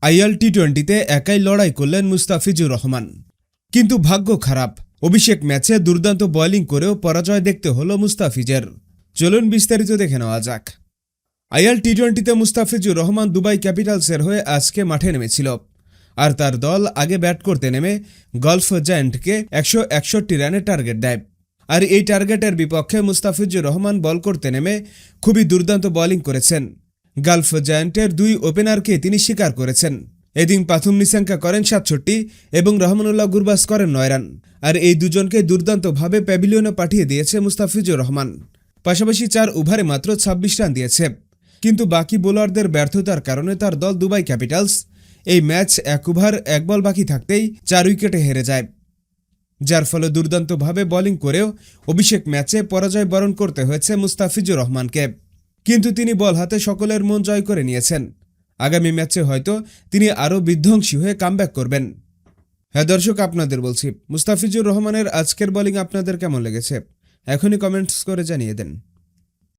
IL টি টোয়েন্টিতে একাই লড়াই করলেন মুস্তাফিজুর রহমান। কিন্তু ভাগ্য খারাপ। অভিষেক ম্যাচে দুর্দান্ত বোলিং করেও পরাজয় দেখতে হলো মুস্তাফিজের। চলুন বিস্তারিত দেখে নেওয়া যাক। আইএল টি টোয়েন্টিতে মুস্তাফিজুর রহমান দুবাই ক্যাপিটালসের হয়ে আজকে মাঠে নেমেছিল। আর তার দল আগে ব্যাট করতে নেমে গলফ জায়ান্টকে একশো একষট্টি রানের টার্গেট দেয়। আর এই টার্গেটের বিপক্ষে মুস্তাফিজুর রহমান বল করতে নেমে খুবই দুর্দান্ত বোলিং করেছেন। গালফ জায়ান্টের দুই ওপেনারকে তিনি স্বীকার করেছেন। এদিন পাথুম নিশাঙ্কা করেন সাতষট্টি এবং রহমানুল্লাহ গুরবাস করেন নয় রান। আর এই দুজনকে দুর্দান্তভাবে প্যাভিলিয়নে পাঠিয়ে দিয়েছে মুস্তাফিজুর রহমান। পাশাপাশি চার ওভারে মাত্র ২৬ রান দিয়েছে। কিন্তু বাকি বোলারদের ব্যর্থতার কারণে তার দল দুবাই ক্যাপিটালস। এই ম্যাচ এক ওভার, এক বল বাকি থাকতেই চার উইকেটে হেরে যায়। যার ফলে দুর্দান্তভাবে বোলিং করেও অভিষেক ম্যাচে পরাজয় বরণ করতে হয়েছে মুস্তাফিজুর রহমানকে। কিন্তু তিনি বল হাতে সকলের মন জয় করে নিয়েছেন। আগামী ম্যাচে হয়তো তিনি আরও বিধ্বংসী হয়ে কামব্যাক করবেন। হ্যাঁ দর্শক, আপনাদের বলছি, মুস্তাফিজুর রহমানের আজকের বোলিং আপনাদের কেমন লেগেছে? এখনই কমেন্টস করে জানিয়ে দেন।